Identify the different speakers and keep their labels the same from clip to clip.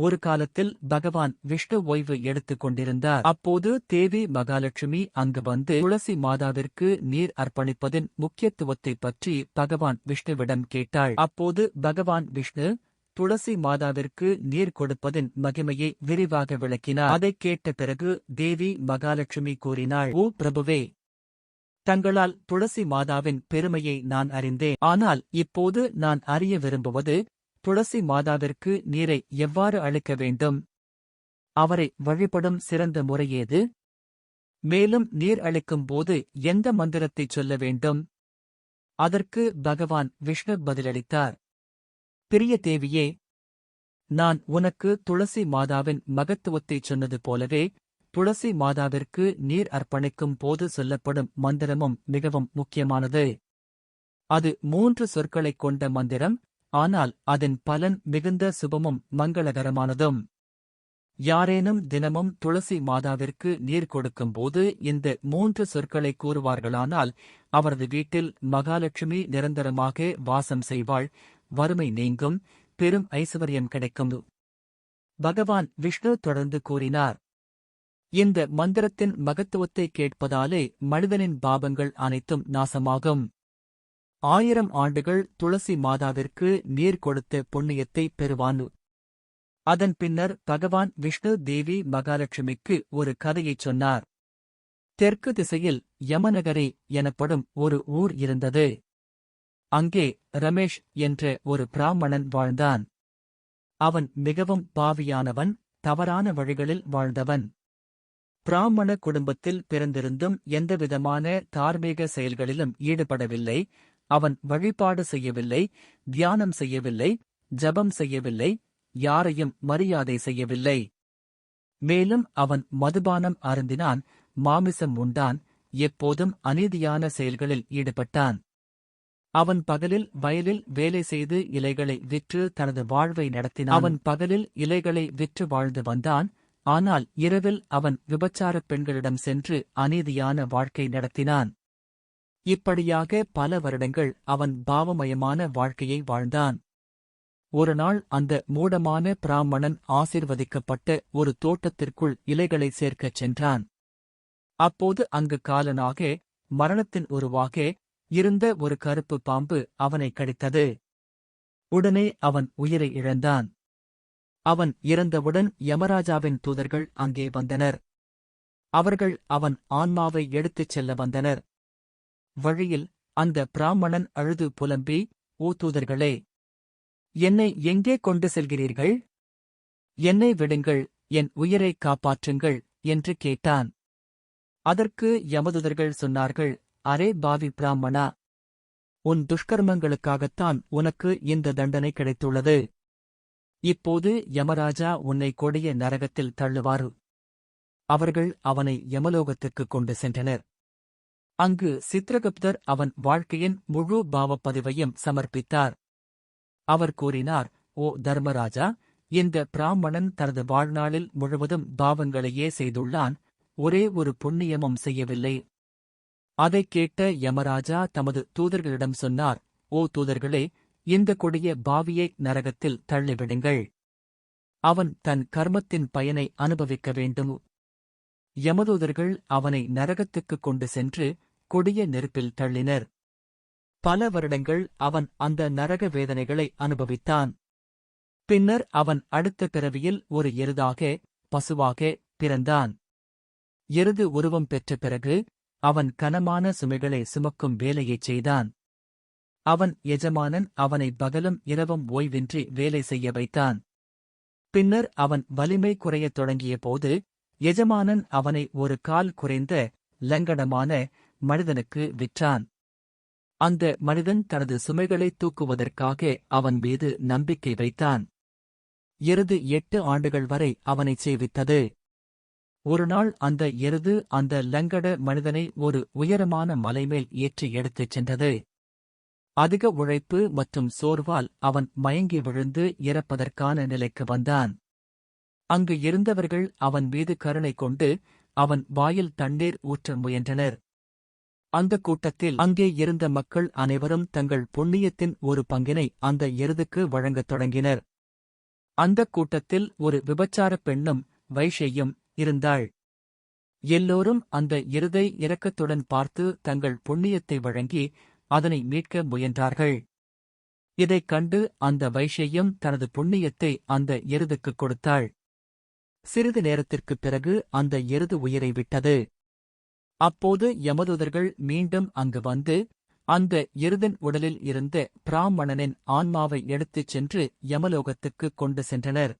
Speaker 1: ஒரு காலத்தில் பகவான் விஷ்ணு ஓய்வு எடுத்துக் கொண்டிருந்தார். அப்போது தேவி மகாலட்சுமி அங்கு வந்து துளசி மாதாவிற்கு நீர் அர்ப்பணிப்பதின் முக்கியத்துவத்தைப் பற்றி பகவான் விஷ்ணுவிடம் கேட்டாள். அப்போது பகவான் விஷ்ணு துளசி மாதாவிற்கு நீர் கொடுப்பதின் மகிமையை விரிவாக விளக்கினார். அதைக் கேட்ட பிறகு தேவி மகாலட்சுமி கூறினாள் ஓ பிரபுவே தங்களால் துளசி மாதாவின் பெருமையை நான் அறிந்தேன். ஆனால் இப்போது நான் அறிய விரும்புவது துளசி மாதாவிற்கு நீரை எவ்வாறு அளிக்க வேண்டும்? அவரை வழிபடும் சிறந்த முறையேது மேலும் நீர் அளிக்கும் போது எந்த மந்திரத்தைச் சொல்ல வேண்டும்? அதற்கு பகவான் விஷ்ணு பதிலளித்தார். பிரிய தேவியே நான் உனக்கு துளசி மாதாவின் மகத்துவத்தைச் சொன்னது போலவே துளசி மாதாவிற்கு நீர் அர்ப்பணிக்கும் போது சொல்லப்படும் மந்திரமும் மிகவும் முக்கியமானது. அது மூன்று சொற்களைக் கொண்ட மந்திரம் ஆனால் அதன் பலன் மிகுந்த சுபமும் மங்களகரமானதும். யாரேனும் தினமும் துளசி மாதாவிற்கு நீர் கொடுக்கும்போது இந்த மூன்று சொற்களை கூறுவார்களானால் அவரது வீட்டில் மகாலட்சுமி நிரந்தரமாக வாசம் செய்வாள் வறுமை நீங்கும் பெரும் ஐஸ்வர்யம் கிடைக்கும். பகவான் விஷ்ணு தொடர்ந்து கூறினார் இந்த மந்திரத்தின் மகத்துவத்தை கேட்பதாலே மனிதனின் பாபங்கள் அனைத்தும் நாசமாகும். ஆயிரம் ஆண்டுகள் துளசி மாதாவிற்கு நீர் கொடுத்த புண்ணியத்தை பெறுவான். அதன் பின்னர் பகவான் விஷ்ணு தேவி மகாலட்சுமிக்கு ஒரு கதையைச் சொன்னார். தெற்கு திசையில் யமநகரி எனப்படும் ஒரு ஊர் இருந்தது. அங்கே ரமேஷ் என்ற ஒரு பிராமணன் வாழ்ந்தான். அவன் மிகவும் பாவியானவன் தவறான வழிகளில் வாழ்ந்தவன். பிராமண குடும்பத்தில் பிறந்திருந்தும் எந்தவிதமான தார்மீக செயல்களிலும் ஈடுபடவில்லை அவன் வழிபாடு செய்யவில்லை தியானம் செய்யவில்லை ஜபம் செய்யவில்லை யாரையும் மரியாதை செய்யவில்லை. மேலும் அவன் மதுபானம் அருந்தினான் மாமிசம் உண்டான் எப்போதும் அநீதியான செயல்களில் ஈடுபட்டான். அவன் பகலில் வயலில் வேலை செய்து இலைகளை விற்று தனது வாழ்வை நடத்தினான். அவன் பகலில் இலைகளை விற்று வாழ்ந்து வந்தான் ஆனால் இரவில் அவன் விபச்சாரப் பெண்களிடம் சென்று அநீதியான வாழ்க்கை நடத்தினான். இப்படியாக பல வருடங்கள் அவன் பாவமயமான வாழ்க்கையை வாழ்ந்தான். ஒரு நாள் அந்த மூடமான பிராமணன் ஆசிர்வதிக்கப்பட்ட ஒரு தோட்டத்திற்குள் இலைகளை சேர்க்கச் சென்றான். அப்போது அங்கு காலனாக மரணத்தின் உருவாக இருந்த ஒரு கருப்பு பாம்பு அவனை கடித்தது. உடனே அவன் உயிரை இழந்தான். அவன் இறந்தவுடன் யமராஜாவின் தூதர்கள் அங்கே வந்தனர். அவர்கள் அவன் ஆன்மாவை எடுத்துச் செல்ல வந்தனர். வழியில் அந்த பிராமணன் அழுது புலம்பி ஓ தூதர்களே என்னை எங்கே கொண்டு செல்கிறீர்கள்? என்னை விடுங்கள் என் உயிரை காப்பாற்றுங்கள் என்று கேட்டான். அதற்கு யமதுதர்கள் சொன்னார்கள் அரே பாவி பிராமணா உன் துஷ்கர்மங்களுக்காகத்தான் உனக்கு இந்த தண்டனை கிடைத்துள்ளது. இப்போது யமராஜா உன்னை கொடிய நரகத்தில் தள்ளுவாரு. அவர்கள் அவனை யமலோகத்துக்குக் கொண்டு சென்றனர். அங்கு சித்ரகுப்தர் அவன் வாழ்க்கையின் முழு பாவப்பதிவையும் சமர்ப்பித்தார். அவர் கூறினார் ஓ தர்மராஜா இந்த பிராமணன் தனது வாழ்நாளில் முழுவதும் பாவங்களையே செய்துள்ளான். ஒரே ஒரு புண்ணியமும் செய்யவில்லை. அதைக் கேட்ட யமராஜா தமது தூதர்களிடம் சொன்னார் ஓ தூதர்களே இந்த கொடிய பாவியை நரகத்தில் தள்ளிவிடுங்கள். அவன் தன் கர்மத்தின் பயனை அனுபவிக்க வேண்டும். யமதூதர்கள் அவனை நரகத்துக்குக் கொண்டு சென்று கொடிய நெருப்பில் தள்ளினர். பல வருடங்கள் அவன் அந்த நரக வேதனைகளை அனுபவித்தான். பின்னர் அவன் அடுத்த பிறவியில் ஒரு எருதாக பசுவாக பிறந்தான். எருது உருவம் பெற்ற பிறகு அவன் கனமான சுமைகளை சுமக்கும் வேலையைச் செய்தான். அவன் எஜமானன் அவனை பகலும் இரவும் ஓய்வின்றி வேலை செய்ய வைத்தான். பின்னர் அவன் வலிமை குறையத் தொடங்கிய போது எஜமானன் அவனை ஒரு கால் குறைந்த லங்கடமான மனிதனுக்கு விற்றான். அந்த மனிதன் தனது சுமைகளை தூக்குவதற்காக அவன் மீது நம்பிக்கை வைத்தான். எருது எட்டு ஆண்டுகள் வரை அவனைச் சேவித்தது. ஒருநாள் அந்த எருது அந்த லங்கட மனிதனை ஒரு உயரமான மலைமேல் ஏற்றி எடுத்துச் சென்றது. அதிக உழைப்பு மற்றும் சோர்வால் அவன் மயங்கி விழுந்து இறப்பதற்கான நிலைக்கு வந்தான். அங்கு இருந்தவர்கள் அவன் மீது கருணை கொண்டு அவன் வாயில் தண்ணீர் ஊற்ற முயன்றனர். அந்த கூட்டத்தில் அங்கே இருந்த மக்கள் அனைவரும் தங்கள் புண்ணியத்தின் ஒரு பங்கினை அந்த எருதுக்கு வழங்கத் தொடங்கினர். அந்தக் கூட்டத்தில் ஒரு விபச்சாரப் பெண்ணும் வைஷையும் இருந்தாள். எல்லோரும் அந்த எருதை இரக்கத்துடன் பார்த்து தங்கள் புண்ணியத்தை வழங்கி அதனை மீட்க முயன்றார்கள். இதைக் கண்டு அந்த வைஷையும் தனது புண்ணியத்தை அந்த எருதுக்குக் கொடுத்தாள். சிறிது நேரத்திற்குப் பிறகு அந்த எருது உயிரை விட்டது. அப்போது யமதூதர்கள் மீண்டும் அங்கு வந்து அந்த எருதன் உடலில் இருந்த பிராமணனின் ஆன்மாவை எடுத்துச் சென்று யமலோகத்துக்கு கொண்டு சென்றனர்.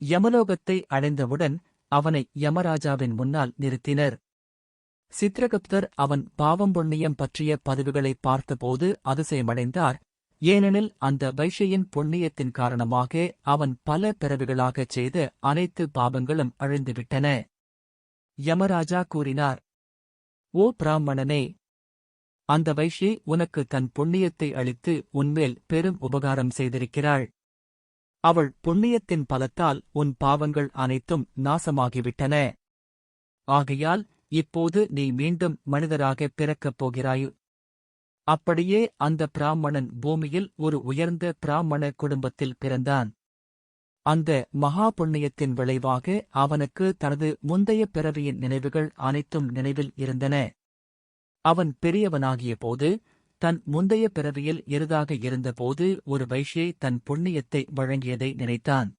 Speaker 1: யமலோகத்தை அடைந்தவுடன் அவனை யமராஜாவின் முன்னால் நிறுத்தினர். சித்ரகுப்தர் அவன் பாவம் புண்ணியம் பற்றிய பதிவுகளை பார்த்தபோது அதிசயமடைந்தார். ஏனெனில் அந்த வைஷையின் புண்ணியத்தின் காரணமாக அவன் பல பிறவிகளாகச் செய்த அனைத்து பாவங்களும் அழிந்துவிட்டன. யமராஜா கூறினார் ஓ பிராமணனே! அந்த வைஷி உனக்கு தன் புண்ணியத்தை அளித்து உன்மேல் பெரும் உபகாரம் செய்திருக்கிறாள். அவள் புண்ணியத்தின் பலத்தால் உன் பாவங்கள் அனைத்தும் நாசமாகிவிட்டன. ஆகையால் இப்போது நீ மீண்டும் மனிதராக பிறக்கப் போகிறாய். அப்படியே அந்த பிராமணன் பூமியில் ஒரு உயர்ந்த பிராமண குடும்பத்தில் பிறந்தான். அந்த மகா புண்ணியத்தின் விளைவாக அவனுக்கு தனது முந்தைய பிறவியின் நினைவுகள் அனைத்தும் நினைவில் இருந்தன. அவன் பெரியவனாகிய போது தன் முந்தைய பிறவியில் எருதாக இருந்தபோது ஒரு வைஷ்யை தன் புண்ணியத்தை வழங்கியதை நினைத்தான்.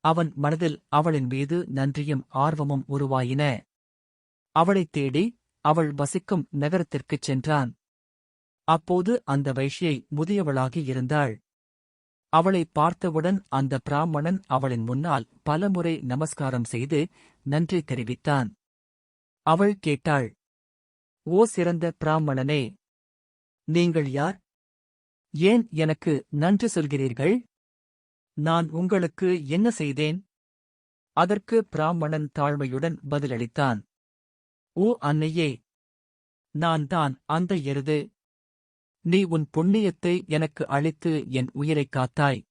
Speaker 1: அவன் மனதில் அவளின் மீது நன்றியும் ஆர்வமும் உருவாயின. அவளைத் தேடி அவள் வசிக்கும் நகரத்திற்குச் சென்றான். அப்போது அந்த வைஷ்யை முதியவளாகி இருந்தாள். அவளை பார்த்தவுடன் அந்த பிராமணன் அவளின் முன்னால் பலமுறை நமஸ்காரம் செய்து நன்றி தெரிவித்தான். அவள் கேட்டாள் ஓ சிறந்த பிராமணனே நீங்கள் யார்? ஏன் எனக்கு நன்றி சொல்கிறீர்கள்? நான் உங்களுக்கு என்ன செய்தேன்? அதற்கு பிராமணன் தாழ்மையுடன் பதிலளித்தான் ஓ அன்னையே நான் தான் அந்த எருது. நீ உன் புண்ணியத்தை எனக்கு அளித்து என் உயிரைக் காத்தாய்.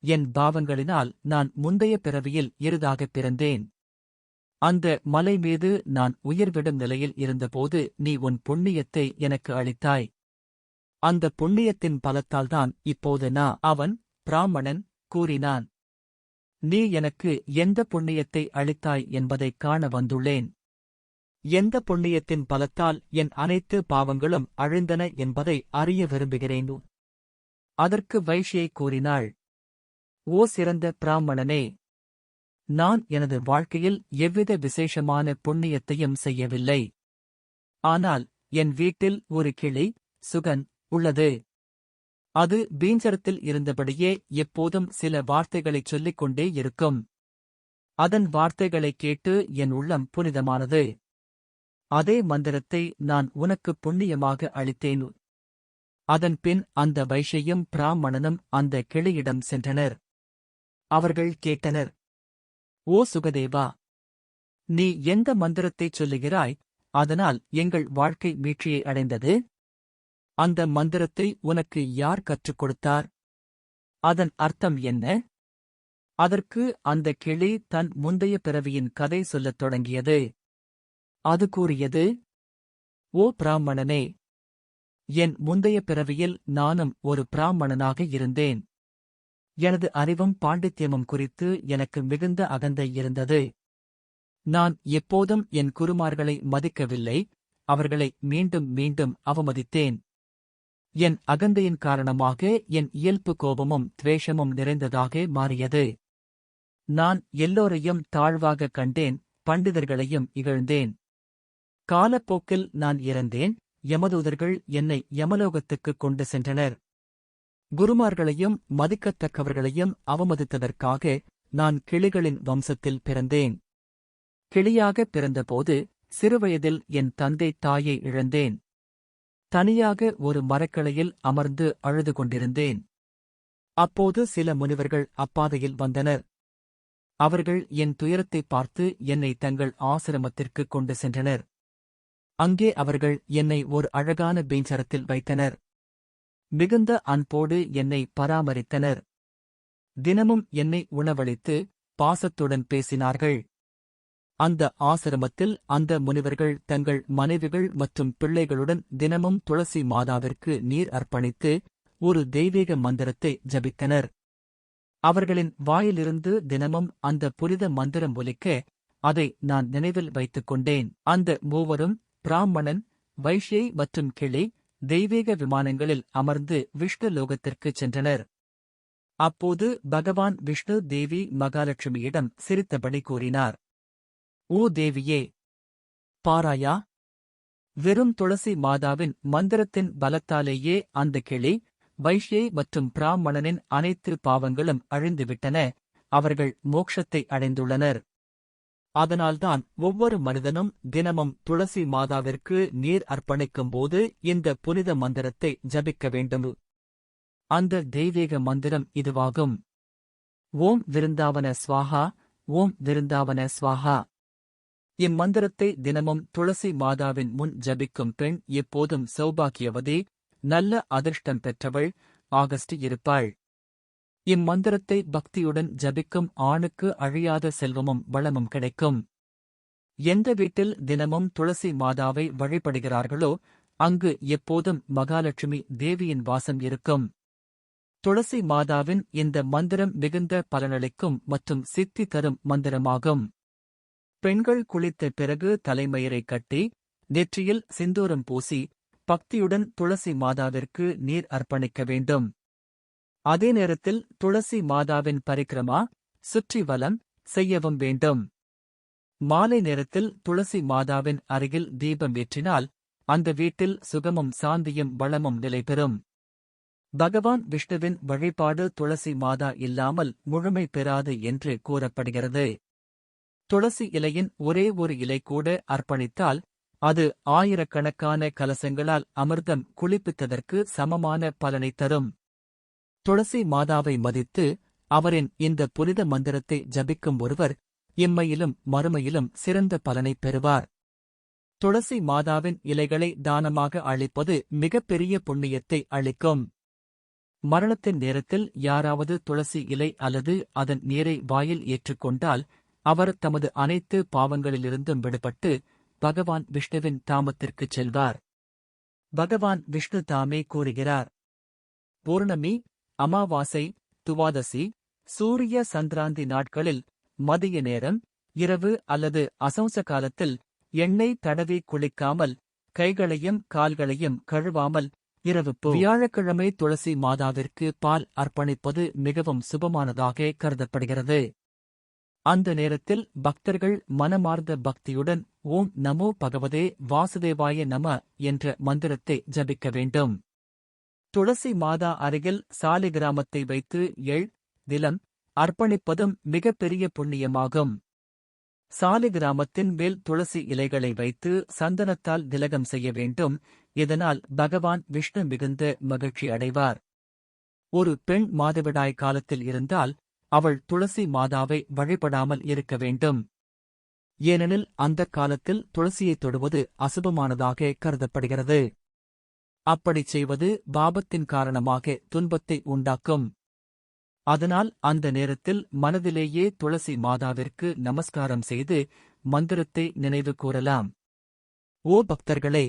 Speaker 1: என் பாவங்களினால் நான் முந்தைய பிறவியில் எருதாகப் பிறந்தேன். அந்த மலை மீது நான் உயிர்விடும் நிலையில் இருந்தபோது நீ உன் புண்ணியத்தை எனக்கு அளித்தாய். அந்த புண்ணியத்தின் பலத்தால்தான் இப்போது நான் அவன் பிராமணன் கூறினான். நீ எனக்கு எந்த புண்ணியத்தை அளித்தாய் என்பதைக் காண வந்துள்ளேன். எந்த புண்ணியத்தின் பலத்தால் என் அனைத்து பாவங்களும் அழிந்தன என்பதை அறிய விரும்புகிறேன். அதற்கு வைஷியை கூறினாள் ஓ சிறந்த பிராமணனே நான் எனது வாழ்க்கையில் எவ்வித விசேஷமான புண்ணியத்தையும் செய்யவில்லை. ஆனால் என் வீட்டில் ஒரு கிளி சுகன் உள்ளது. அது பீஞ்சரத்தில் இருந்தபடியே எப்போதும் சில வார்த்தைகளைச் சொல்லிக் கொண்டே இருக்கும். அதன் வார்த்தைகளைக் கேட்டு என் உள்ளம் புனிதமானது. அதே மந்திரத்தை நான் உனக்கு புண்ணியமாக அளித்தேன். அதன் பின் அந்த வைஷையும் பிராமணனும் அந்த கிளியிடம் சென்றனர். அவர்கள் கேட்டனர் ஓ சுகதேவா நீ எந்த மந்திரத்தைச் சொல்லுகிறாய்? அதனால் எங்கள் வாழ்க்கை மீட்சியை அடைந்தது. அந்த மந்திரத்தை உனக்கு யார் கற்றுக் கொடுத்தார்? அதன் அர்த்தம் என்ன? அதற்கு அந்த கிளி தன் முந்தைய பிறவியின் கதை சொல்லத் தொடங்கியது. அது கூறியது ஓ பிராமணனே என் முந்தைய பிறவியில் நானும் ஒரு பிராமணனாக இருந்தேன். எனது அறிவும் பாண்டித்யமும் குறித்து எனக்கு மிகுந்த அகந்தை இருந்தது. நான் எப்போதும் என் குருமார்களை மதிக்கவில்லை அவர்களை மீண்டும் மீண்டும் அவமதித்தேன். என் அகந்தையின் காரணமாக என் இயல்பு கோபமும் துவேஷமும் நிறைந்ததாக மாறியது. நான் எல்லோரையும் தாழ்வாக கண்டேன் பண்டிதர்களையும் இகழ்ந்தேன். காலப்போக்கில் நான் இறந்தேன் யமதூதர்கள் என்னை யமலோகத்துக்குக் கொண்டு சென்றனர். குருமார்களையும் மதிக்கத்தக்கவர்களையும் அவமதித்ததற்காக நான் கிளிகளின் வம்சத்தில் பிறந்தேன். கிளியாக பிறந்தபோது சிறுவயதில் என் தந்தை தாயை இழந்தேன். தனியாக ஒரு மரக்கிளையில் அமர்ந்து அழுது கொண்டிருந்தேன். அப்போது சில முனிவர்கள் அப்பாதையில் வந்தனர். அவர்கள் என் துயரத்தை பார்த்து என்னை தங்கள் ஆசிரமத்திற்கு கொண்டு சென்றனர். அங்கே அவர்கள் என்னை ஒரு அழகான பீஞ்சரத்தில் வைத்தனர். மிகுந்த அன்போடு என்னை பராமரித்தனர். தினமும் என்னை உணவளித்து பாசத்துடன் பேசினார்கள். அந்த ஆசிரமத்தில் அந்த முனிவர்கள் தங்கள் மனைவிகள் மற்றும் பிள்ளைகளுடன் தினமும் துளசி மாதாவிற்கு நீர் அர்ப்பணித்து ஒரு தெய்வீக மந்திரத்தை ஜபித்தனர். அவர்களின் வாயிலிருந்து தினமும் அந்த புனித மந்திரம் ஒலிக்க அதை நான் நினைவில் வைத்துக் கொண்டேன் அந்த மூவரும் பிராமணன் வைஷ்யை மற்றும் கிளி தெய்வீக விமானங்களில் அமர்ந்து விஷ்ணு லோகத்திற்குச் சென்றனர். அப்போது பகவான் விஷ்ணு தேவி மகாலட்சுமியிடம் சிரித்தபடி கூறினார். ஓ தேவியே பாராயா வெறும் துளசி மாதாவின் மந்திரத்தின் பலத்தாலேயே அந்த கிளி வைஷ்யை மற்றும் பிராமணனின் அனைத்து பாவங்களும் அழிந்துவிட்டன. அவர்கள் மோட்சத்தை அடைந்துள்ளனர். அதனால்தான் ஒவ்வொரு மனிதனும் தினமும் துளசி மாதாவிற்கு நீர் அர்ப்பணிக்கும் போது இந்த புனித மந்திரத்தை ஜபிக்க வேண்டும். அந்த தெய்வீக மந்திரம் இதுவாகும். ஓம் விருந்தாவன ஸ்வாஹா ஓம் விருந்தாவன ஸ்வாஹா. இம்மந்திரத்தை தினமும் துளசி மாதாவின் முன் ஜபிக்கும் பெண் எப்போதும் சௌபாகியவதி நல்ல அதிர்ஷ்டம் பெற்றவள் ஆகஸ்ட் இருப்பாள். இம்மந்திரத்தை பக்தியுடன் ஜபிக்கும் ஆணுக்கு அழியாத செல்வமும் வளமும் கிடைக்கும். எந்த வீட்டில் தினமும் துளசி மாதாவை வழிபடுகிறார்களோ அங்கு எப்போதும் மகாலட்சுமி தேவியின் வாசம் இருக்கும். துளசி மாதாவின் இந்த மந்திரம் மிகுந்த பலனளிக்கும் மற்றும் சித்தி தரும் மந்திரமாகும். பெண்கள் குளித்த பிறகு தலைமயிரை கட்டி நெற்றியில் சிந்தூரம் பூசி பக்தியுடன் துளசி மாதாவிற்கு நீர் அர்ப்பணிக்க வேண்டும். அதே நேரத்தில் துளசி மாதாவின் பரிக்கிரமா சுற்றி வலம் செய்யவும் வேண்டும். மாலை நேரத்தில் துளசி மாதாவின் அருகில் தீபம் ஏற்றினால் அந்த வீட்டில் சுகமும் சாந்தியும் வளமும் நிலைபெறும் பகவான் விஷ்ணுவின் வழிபாடு துளசி மாதா இல்லாமல் முழுமை பெறாது என்று கூறப்படுகிறது. துளசி இலையின் ஒரே ஒரு இலை கூட அர்ப்பணித்தால் அது ஆயிரக்கணக்கான கலசங்களால் அமிர்தம் குளிப்பித்ததற்கு சமமான பலனை தரும். துளசி மாதாவை மதித்து அவரின் இந்த புனித மந்திரத்தை ஜபிக்கும் ஒருவர் இம்மையிலும் மறுமையிலும் சிறந்த பலனை பெறுவார். துளசி மாதாவின் இலைகளை தானமாக அளிப்பது மிகப்பெரிய புண்ணியத்தை அளிக்கும். மரணத்தின் நேரத்தில் யாராவது துளசி இலை அல்லது அதன் நீரை வாயில் ஏற்றுக்கொண்டால் அவர் தமது அனைத்து பாவங்களிலிருந்தும் விடுபட்டு பகவான் விஷ்ணுவின் தாமத்திற்குச் செல்வார். பகவான் விஷ்ணு தாமே கூறுகிறார். பூர்ணமி அமாவாசை துவாதசி சூரிய சந்திராந்தி நாட்களில் மதிய நேரம் இரவு அல்லது அசௌச காலத்தில் எண்ணெய் தடவி குளிக்காமல் கைகளையும் கால்களையும் கழுவாமல் இரவு வியாழக்கிழமை துளசி மாதாவிற்கு பால் அர்ப்பணிப்பது மிகவும் சுபமானதாக கருதப்படுகிறது. அந்த நேரத்தில் பக்தர்கள் மனமார்ந்த பக்தியுடன் ஓம் நமோ பகவதே வாசுதேவாய நம என்ற மந்திரத்தை ஜபிக்க வேண்டும். துளசி மாதா அருகில் சாலை கிராமத்தை வைத்து எள் திலம் அர்ப்பணிப்பதும் மிகப்பெரிய புண்ணியமாகும். சாலை கிராமத்தின் மேல் துளசி இலைகளை வைத்து சந்தனத்தால் திலகம் செய்ய வேண்டும். இதனால் பகவான் விஷ்ணு மிகுந்த மகிழ்ச்சி அடைவார். ஒரு பெண் மாதவிடாய் காலத்தில் இருந்தால் அவள் துளசி மாதாவை வழிபடாமல் இருக்க வேண்டும். ஏனெனில் அந்தக் காலத்தில் துளசியைத் தொடுவது அசுபமானதாக கருதப்படுகிறது. அப்படிச் செய்வது பாபத்தின் காரணமாக துன்பத்தை உண்டாக்கும். அதனால் அந்த நேரத்தில் மனதிலேயே துளசி மாதாவிற்கு நமஸ்காரம் செய்து மந்திரத்தை நினைவு கூறலாம். ஓ பக்தர்களே!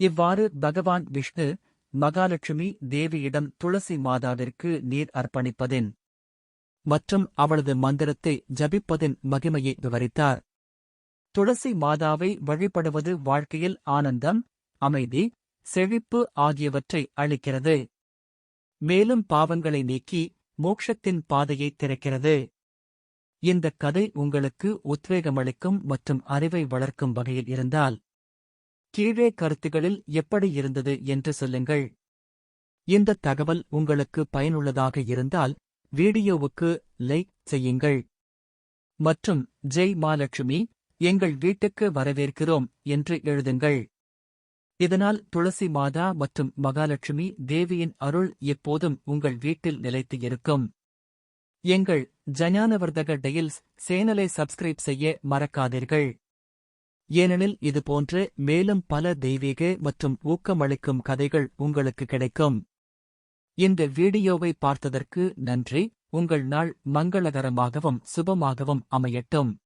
Speaker 1: இவ்வாறு பகவான் விஷ்ணு மகாலட்சுமி தேவியிடம் துளசி மாதாவிற்கு நீர் அர்ப்பணிப்பதின் மற்றும் அவளது மந்திரத்தை ஜபிப்பதின் மகிமையை விவரித்தார். துளசி மாதாவை வழிபடுவது வாழ்க்கையில் ஆனந்தம் அமைதி செழிப்பு ஆகியவற்றை அளிக்கிறது. மேலும் பாவங்களை நீக்கி மோட்சத்தின் பாதையை திறக்கிறது. இந்த கதை உங்களுக்கு உத்வேகமளிக்கும் மற்றும் அறிவை வளர்க்கும் வகையில் இருந்தால் கீழே கருத்துகளில் எப்படி இருந்தது என்று சொல்லுங்கள். இந்த தகவல் உங்களுக்கு பயனுள்ளதாக இருந்தால் வீடியோவுக்கு லைக் செய்யுங்கள். மற்றும் ஜெய் மாலட்சுமி எங்கள் வீட்டுக்கு வரவேற்கிறோம் என்று எழுதுங்கள். இதனால் துளசி மாதா மற்றும் மகாலட்சுமி தேவியின் அருள் எப்போதும் உங்கள் வீட்டில் நிலைத்து இருக்கும். எங்கள் ஜஞானவர்தக டெயில்ஸ் சேனலை சப்ஸ்கிரைப் செய்ய மறக்காதீர்கள். ஏனெனில் இதுபோன்று மேலும் பல தெய்வீக மற்றும் ஊக்கமளிக்கும் கதைகள் உங்களுக்கு கிடைக்கும். இந்த வீடியோவை பார்த்ததற்கு நன்றி. உங்கள் நாள் மங்களகரமாகவும் சுபமாகவும் அமையட்டும்.